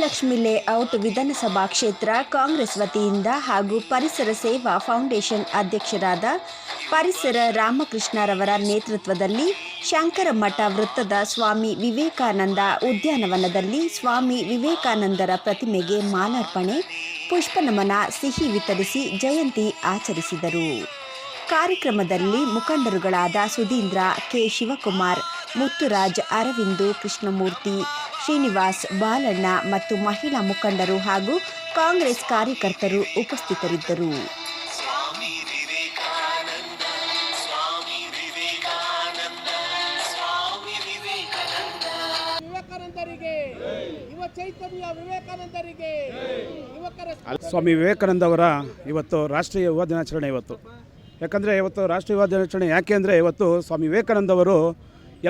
They Mahalakshmi layout ವಿಧಾನಸಭಾ ಕ್ಷೇತ್ರ ಕಾಂಗ್ರೆಸ್ ವತಿಯಿಂದ ಹಾಗೂ ಪರಿಸರ ಸೇವಾ ಫೌಂಡೇಶನ್ ಅಧ್ಯಕ್ಷರಾದ ಪರಿಸರ ರಾಮಕೃಷ್ಣರವರ ನೇತೃತ್ವದಲ್ಲಿ ಶಂಕರಮಠ ವೃತ್ತದ ಸ್ವಾಮಿ ವಿವೇಕಾನಂದ ಉದ್ಯಾನವನದಲ್ಲಿ ಸ್ವಾಮಿ ವಿವೇಕಾನಂದರ ಪ್ರತಿಮೆಗೆ ಮಾಲಾರ್ಪಣೆ, ಪುಷ್ಪನಮನ, ಸಿಹಿ ವಿತರಿಸಿ ಜಯಂತಿ ಆಚರಿಸಿದರು. ಕಾರ್ಯಕ್ರಮದಲ್ಲಿ ಮುಖಂಡರುಗಳಾದ ಸುಧೀಂದ್ರ ಕೆ ಶಿವಕುಮಾರ್, ಮುತ್ತುರಾಜ್ ಅರವಿಂದು ಕೃಷ್ಣಮೂರ್ತಿ ಶ್ರೀನಿವಾಸ್ ಬಾಲಣ್ಣ ಮತ್ತು ಮಹಿಳಾ ಮುಖಂಡರು ಹಾಗೂ ಕಾಂಗ್ರೆಸ್ ಕಾರ್ಯಕರ್ತರು ಉಪಸ್ಥಿತರಿದ್ದರು. ಸ್ವಾಮಿ ವಿವೇಕಾನಂದ ಸ್ವಾಮಿ ವಿವೇಕಾನಂದ ಸ್ವಾಮಿ ವಿವೇಕಾನಂದ. ವಿವೇಕಾನಂದರಿಗೆ ಯುವ ಚೈತನ್ಯ ವಿವೇಕಾನಂದರಿಗೆ ಯುವಕರ ಸ್ವಾಮಿ ವಿವೇಕಾನಂದ ಅವರ ಇವತ್ತು ರಾಷ್ಟ್ರೀಯ ಯುವ ದಿನಾಚರಣೆ ಇವತ್ತು. ಯಾಕಂದರೆ ಇವತ್ತು ರಾಷ್ಟ್ರೀಯ ಯುವ ದಿನಾಚರಣೆ ಯಾಕೆ ಅಂದರೆ ಇವತ್ತು ಸ್ವಾಮಿ ವಿವೇಕಾನಂದ ಅವರು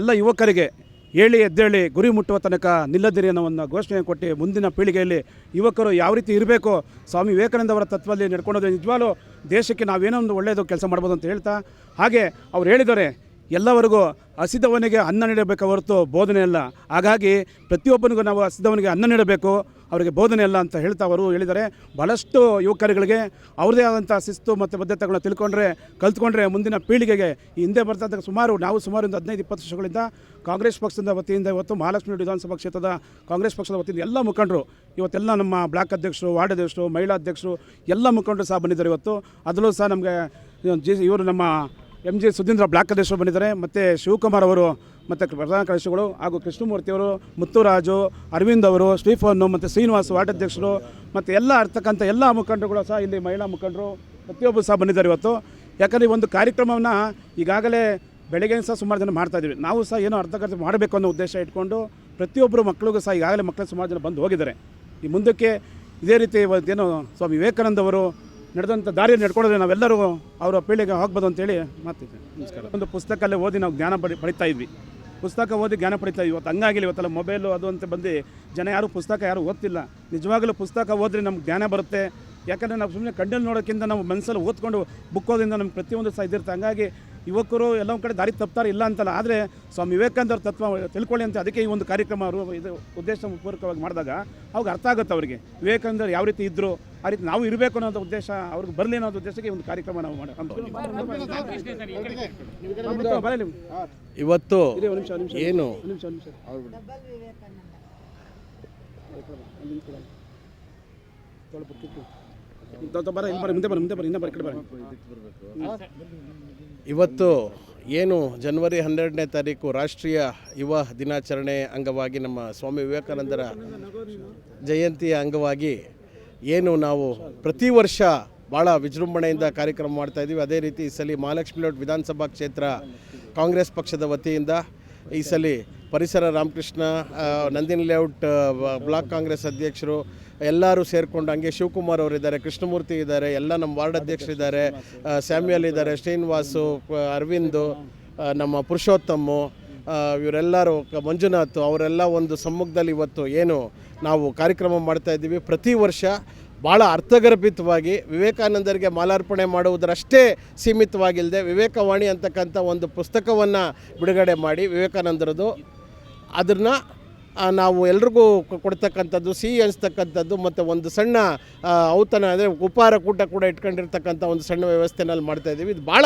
ಎಲ್ಲ ಯುವಕರಿಗೆ ಹೇಳಿ ಎದ್ದೇಳಿ ಗುರಿ ಮುಟ್ಟುವ ತನಕ ನಿಲ್ಲದಿರಿ ಅನ್ನೋ ಒಂದು ಘೋಷಣೆ ಕೊಟ್ಟು ಮುಂದಿನ ಪೀಳಿಗೆಯಲ್ಲಿ ಯುವಕರು ಯಾವ ರೀತಿ ಇರಬೇಕು ಸ್ವಾಮಿ ವಿವೇಕಾನಂದ ಅವರ ತತ್ವದಲ್ಲಿ ನಡ್ಕೊಂಡೋದ್ರೆ ನಿಜವಾಗ್ಲೂ ದೇಶಕ್ಕೆ ನಾವೇನೋ ಒಂದು ಒಳ್ಳೆಯದು ಕೆಲಸ ಮಾಡ್ಬೋದು ಅಂತ ಹೇಳ್ತಾ, ಹಾಗೆ ಅವ್ರು ಹೇಳಿದರೆ ಎಲ್ಲವರೆಗೂ ಹಸಿದವನಿಗೆ ಅನ್ನ ನೀಡಬೇಕು ಹೊರತು ಬೋಧನೆ ಅಲ್ಲ. ಹಾಗಾಗಿ ಪ್ರತಿಯೊಬ್ಬನಿಗೂ ನಾವು ಹಸಿದವನಿಗೆ ಅನ್ನ ನೀಡಬೇಕು. ಅವರಿಗೆ ಬೋಧನೆ ಅಲ್ಲ ಅಂತ ಹೇಳ್ತಾ ಅವರು ಹೇಳಿದ್ದಾರೆ. ಭಾಳಷ್ಟು ಯುವಕರುಗಳಿಗೆ ಅವ್ರದೇ ಆದಂಥ ಶಿಸ್ತು ಮತ್ತು ಬದ್ಧತೆಗಳನ್ನ ತಿಳ್ಕೊಂಡ್ರೆ, ಕಲ್ತ್ಕೊಂಡ್ರೆ ಮುಂದಿನ ಪೀಳಿಗೆಗೆ ಹಿಂದೆ ಬರ್ತಾ ಸುಮಾರು, ನಾವು ಸುಮಾರು ಒಂದು ಹದಿನೈದು, ಇಪ್ಪತ್ತು ವರ್ಷಗಳಿಂದ ಕಾಂಗ್ರೆಸ್ ಪಕ್ಷದ ವತಿಯಿಂದ ಇವತ್ತು ಮಹಾಲಕ್ಷ್ಮಿ ವಿಧಾನಸಭಾ ಕ್ಷೇತ್ರದ ಕಾಂಗ್ರೆಸ್ ಪಕ್ಷದ ವತಿಯಿಂದ ಎಲ್ಲ ಮುಖಂಡರು, ಇವತ್ತೆಲ್ಲ ನಮ್ಮ ಬ್ಲಾಕ್ ಅಧ್ಯಕ್ಷರು, ವಾರ್ಡ್ ಅಧ್ಯಕ್ಷರು, ಮಹಿಳಾ ಅಧ್ಯಕ್ಷರು ಎಲ್ಲ ಮುಖಂಡರು ಸಹ ಬಂದಿದ್ದಾರೆ ಇವತ್ತು. ಅದರಲ್ಲೂ ಸಹ ನಮಗೆ ಜಿ ಇವರು ನಮ್ಮ ಎಂ ಜಿ ಸುಧೀಂದ್ರ ಬ್ಲಾಕ್ ಅಧ್ಯಕ್ಷರು ಬಂದಿದ್ದಾರೆ. ಮತ್ತು ಶಿವಕುಮಾರ್ ಅವರು, ಮತ್ತು ಪ್ರಧಾನ ಕಾರ್ಯದರ್ಶಿಗಳು ಹಾಗೂ ಕೃಷ್ಣಮೂರ್ತಿಯವರು ಮುತ್ತುರಾಜು, ಅರವಿಂದ್ ಅವರು ಸ್ಟೀಫನ್ನು ಮತ್ತು ಶ್ರೀನಿವಾಸ್ ವಾರ್ಡ್ ಅಧ್ಯಕ್ಷರು, ಮತ್ತು ಎಲ್ಲ ಇರ್ತಕ್ಕಂಥ ಎಲ್ಲ ಮುಖಂಡರುಗಳು ಸಹ ಇಲ್ಲಿ ಮಹಿಳಾ ಮುಖಂಡರು ಪ್ರತಿಯೊಬ್ಬರು ಸಹ ಬಂದಿದ್ದಾರೆ ಇವತ್ತು. ಯಾಕಂದರೆ ಈ ಒಂದು ಕಾರ್ಯಕ್ರಮವನ್ನು ಈಗಾಗಲೇ ಬೆಳಗ್ಗೆ ಸಹ ಸುಮಾರು ಜನ ಮಾಡ್ತಾ ಇದ್ದೀವಿ. ನಾವು ಸಹ ಏನೋ ಅರ್ಥಕರ್ತ ಮಾಡಬೇಕು ಅನ್ನೋ ಉದ್ದೇಶ ಇಟ್ಕೊಂಡು ಪ್ರತಿಯೊಬ್ಬರು ಮಕ್ಕಳಿಗೂ ಸಹ ಈಗಾಗಲೇ ಮಕ್ಕಳು ಸುಮಾರು ಜನ ಬಂದು ಹೋಗಿದ್ದಾರೆ. ಈ ಮುಂದಕ್ಕೆ ಇದೇ ರೀತಿ ಏನು ಸ್ವಾಮಿ ವಿವೇಕಾನಂದ ಅವರು ನಡೆದಂಥ ದಾರಿಯಲ್ಲಿ ನಡ್ಕೊಂಡ್ರೆ ನಾವೆಲ್ಲರೂ ಅವರ ಪೀಳಿಗೆ ಹೋಗ್ಬೋದು ಅಂತೇಳಿ ಮಾತಿದ್ದೆ ನಮಸ್ಕಾರ ಒಂದು ಪುಸ್ತಕಲ್ಲೇ ಓದಿ ನಾವು ಜ್ಞಾನ ಪಡಿ, ಪಡಿತಾ ಇದ್ವಿ. ಪುಸ್ತಕ ಓದಿ ಜ್ಞಾನ ಪಡಿತಾ ಇದ್ವಿ. ಇವತ್ತು ಹಂಗಾಗಿಲ್ಲ, ಇವತ್ತಲ್ಲ ಮೊಬೈಲು ಅದು ಅಂತ ಬಂದು ಜನ ಯಾರು ಪುಸ್ತಕ ಯಾರು ಓದ್ತಿಲ್ಲ. ನಿಜವಾಗಲೂ ಪುಸ್ತಕ ಓದ್ರೆ ನಮ್ಗೆ ಜ್ಞಾನ ಬರುತ್ತೆ. ಯಾಕಂದರೆ ನಾವು ಸುಮ್ಮನೆ ಕಣ್ಣಲ್ಲಿ ನೋಡೋಕ್ಕಿಂತ ನಾವು ಮನಸ್ಸಲ್ಲಿ ಓದ್ಕೊಂಡು ಬುಕ್ ಓದಿಂದ ನಮ್ಗೆ ಪ್ರತಿಯೊಂದು ಸಹ ಇದಿರುತ್ತೆ. ಹಂಗಾಗಿ ಯುವಕರು ಎಲ್ಲ ಒಂದು ಕಡೆ ದಾರಿ ತಪ್ತಾರೆ ಇಲ್ಲ ಅಂತಲ್ಲ ಆದರೆ ಸ್ವಾಮಿ ವಿವೇಕಾನಂದರ ಅವ್ರ ತತ್ವ ತಿಳ್ಕೊಳ್ಳಿ ಅಂತ ಅದಕ್ಕೆ ಈ ಒಂದು ಕಾರ್ಯಕ್ರಮ ಅವರು ಇದು ಉದ್ದೇಶ ಪೂರ್ವಕವಾಗಿ ಮಾಡಿದಾಗ ಅವಾಗ ಅರ್ಥ ಆಗುತ್ತೆ ಅವರಿಗೆ ವಿವೇಕಾನಂದರು ಯಾವ ರೀತಿ ಇದ್ದರು ಆ ರೀತಿ ನಾವು ಇರಬೇಕು ಅನ್ನೋದು ಉದ್ದೇಶ ಅವ್ರಿಗೆ ಬರಲಿ ಅನ್ನೋದು ಉದ್ದೇಶಕ್ಕೆ ಈ ಒಂದು ಕಾರ್ಯಕ್ರಮ ನಾವು ಮಾಡಿ ಇವತ್ತು ಏನು ನಿಮಿಷ ಇವತ್ತು ಏನು ಜನವರಿ ಹನ್ನೆರಡನೇ ತಾರೀಕು ರಾಷ್ಟ್ರೀಯ ಯುವ ದಿನಾಚರಣೆ ಅಂಗವಾಗಿ ನಮ್ಮ ಸ್ವಾಮಿ ವಿವೇಕಾನಂದರ ಜಯಂತಿಯ ಅಂಗವಾಗಿ ಏನು ನಾವು ಪ್ರತಿ ವರ್ಷ ಭಾಳ ವಿಜೃಂಭಣೆಯಿಂದ ಕಾರ್ಯಕ್ರಮ ಮಾಡ್ತಾ ಇದ್ದೀವಿ. ಅದೇ ರೀತಿ ಈ ಸಲ ಮಹಾಲಕ್ಷ್ಮಿ ಲೋಟ್ ವಿಧಾನಸಭಾ ಕ್ಷೇತ್ರ ಕಾಂಗ್ರೆಸ್ ಪಕ್ಷದ ವತಿಯಿಂದ ಈ ಸಲ ಪರಿಸರ ರಾಮಕೃಷ್ಣ ನಂದಿನಿ ಲೇಔಟ್ ಬ್ಲಾಕ್ ಕಾಂಗ್ರೆಸ್ ಅಧ್ಯಕ್ಷರು ಎಲ್ಲರೂ ಸೇರಿಕೊಂಡು ಹಂಗೆ ಶಿವಕುಮಾರ್ ಅವರಿದ್ದಾರೆ ಕೃಷ್ಣಮೂರ್ತಿ ಇದ್ದಾರೆ ಎಲ್ಲ ನಮ್ಮ ವಾರ್ಡ್ ಅಧ್ಯಕ್ಷರಿದ್ದಾರೆ ಸ್ಯಾಮ್ಯಲ್ ಇದ್ದಾರೆ ಶ್ರೀನಿವಾಸು ಅರವಿಂದ್ ನಮ್ಮ ಪುರುಷೋತ್ತಮು ಆ, ಇವರೆಲ್ಲರೂ ಮಂಜುನಾಥ್ ಅವರೆಲ್ಲ ಒಂದು ಸಮ್ಮುಖದಲ್ಲಿ ಇವತ್ತು ಏನು ನಾವು ಕಾರ್ಯಕ್ರಮ ಮಾಡ್ತಾ ಇದ್ದೀವಿ. ಪ್ರತಿ ವರ್ಷ ಭಾಳ ಅರ್ಥಗರ್ಭಿತವಾಗಿ ವಿವೇಕಾನಂದರಿಗೆ ಮಾಲಾರ್ಪಣೆ ಮಾಡುವುದರಷ್ಟೇ ಸೀಮಿತವಾಗಿಲ್ಲದೆ ವಿವೇಕವಾಣಿ ಅಂತಕ್ಕಂಥ ಒಂದು ಪುಸ್ತಕವನ್ನು ಬಿಡುಗಡೆ ಮಾಡಿ ವಿವೇಕಾನಂದರದು. ಅದನ್ನು ನಾವು ಎಲ್ರಿಗೂ ಕೊಡ್ತಕ್ಕಂಥದ್ದು, ಸಿಹಿ ಅನಿಸ್ತಕ್ಕಂಥದ್ದು, ಮತ್ತು ಒಂದು ಸಣ್ಣ ಔತಣ ಅಂದರೆ ಉಪಹಾರ ಕೂಟ ಕೂಡ ಇಟ್ಕೊಂಡಿರ್ತಕ್ಕಂಥ ಒಂದು ಸಣ್ಣ ವ್ಯವಸ್ಥೆನಲ್ಲಿ ಮಾಡ್ತಾ ಇದ್ದೀವಿ. ಇದು ಭಾಳ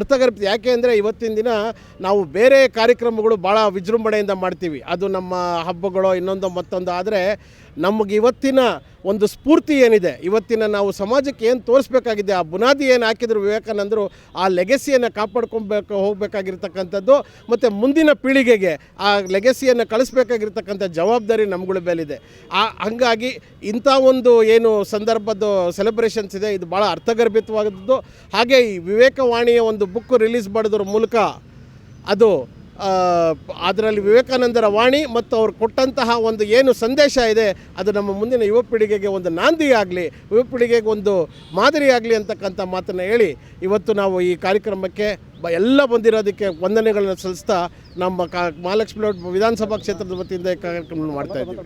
ಅರ್ಥಗರ್ಭ ಯಾಕೆ ಅಂದರೆ ಇವತ್ತಿನ ದಿನ ನಾವು ಬೇರೆ ಕಾರ್ಯಕ್ರಮಗಳು ಭಾಳ ವಿಜೃಂಭಣೆಯಿಂದ ಮಾಡ್ತೀವಿ. ಅದು ನಮ್ಮ ಹಬ್ಬಗಳು ಇನ್ನೊಂದು ಮತ್ತೊಂದು, ಆದರೆ ನಮಗೆ ಇವತ್ತಿನ ಒಂದು ಸ್ಫೂರ್ತಿ ಏನಿದೆ, ಇವತ್ತಿನ ನಾವು ಸಮಾಜಕ್ಕೆ ಏನು ತೋರಿಸ್ಬೇಕಾಗಿದೆ, ಆ ಬುನಾದಿ ಏನು ಹಾಕಿದ್ರು ವಿವೇಕಾನಂದರು, ಆ ಲೆಗೆಸಿಯನ್ನು ಕಾಪಾಡ್ಕೊಬೇಕು, ಹೋಗಬೇಕಾಗಿರ್ತಕ್ಕಂಥದ್ದು, ಮತ್ತು ಮುಂದಿನ ಪೀಳಿಗೆಗೆ ಆ ಲೆಗೆಸಿಯನ್ನು ಕಳಿಸ್ಬೇಕಾಗಿರ್ತಕ್ಕಂಥ ಜವಾಬ್ದಾರಿ ನಮ್ಗಳ ಮೇಲಿದೆ. ಆ, ಹಂಗಾಗಿ ಇಂಥ ಒಂದು ಏನು ಸಂದರ್ಭದ ಸೆಲೆಬ್ರೇಷನ್ಸ್ ಇದೆ, ಇದು ಭಾಳ ಅರ್ಥಗರ್ಭಿತವಾದದ್ದು. ಹಾಗೆ ಈ ವಿವೇಕವಾಣಿಯ ಒಂದು ಬುಕ್ ರಿಲೀಸ್ ಮಾಡೋದ್ರ ಮೂಲಕ ಅದು ಅದರಲ್ಲಿ ವಿವೇಕಾನಂದರ ವಾಣಿ ಮತ್ತು ಅವರು ಕೊಟ್ಟಂತಹ ಒಂದು ಏನು ಸಂದೇಶ ಇದೆ, ಅದು ನಮ್ಮ ಮುಂದಿನ ಯುವ ಪೀಳಿಗೆಗೆ ಒಂದು ನಾಂದಿ ಯುವ ಪೀಳಿಗೆಗೆ ಒಂದು ಮಾದರಿ ಆಗಲಿ ಅಂತಕ್ಕಂಥ ಮಾತನ್ನು ಹೇಳಿ, ಇವತ್ತು ನಾವು ಈ ಕಾರ್ಯಕ್ರಮಕ್ಕೆ ಎಲ್ಲ ಬಂದಿರೋದಕ್ಕೆ ವಂದನೆಗಳನ್ನು ಸಲ್ಲಿಸ್ತಾ ನಮ್ಮ ಕಾ, ಮಹಾಲಕ್ಷ್ಮಿ ವಿಧಾನಸಭಾ ಕ್ಷೇತ್ರದ ವತಿಯಿಂದ ಈ ಕಾರ್ಯಕ್ರಮ ಮಾಡ್ತಾ ಇದ್ದೀವಿ.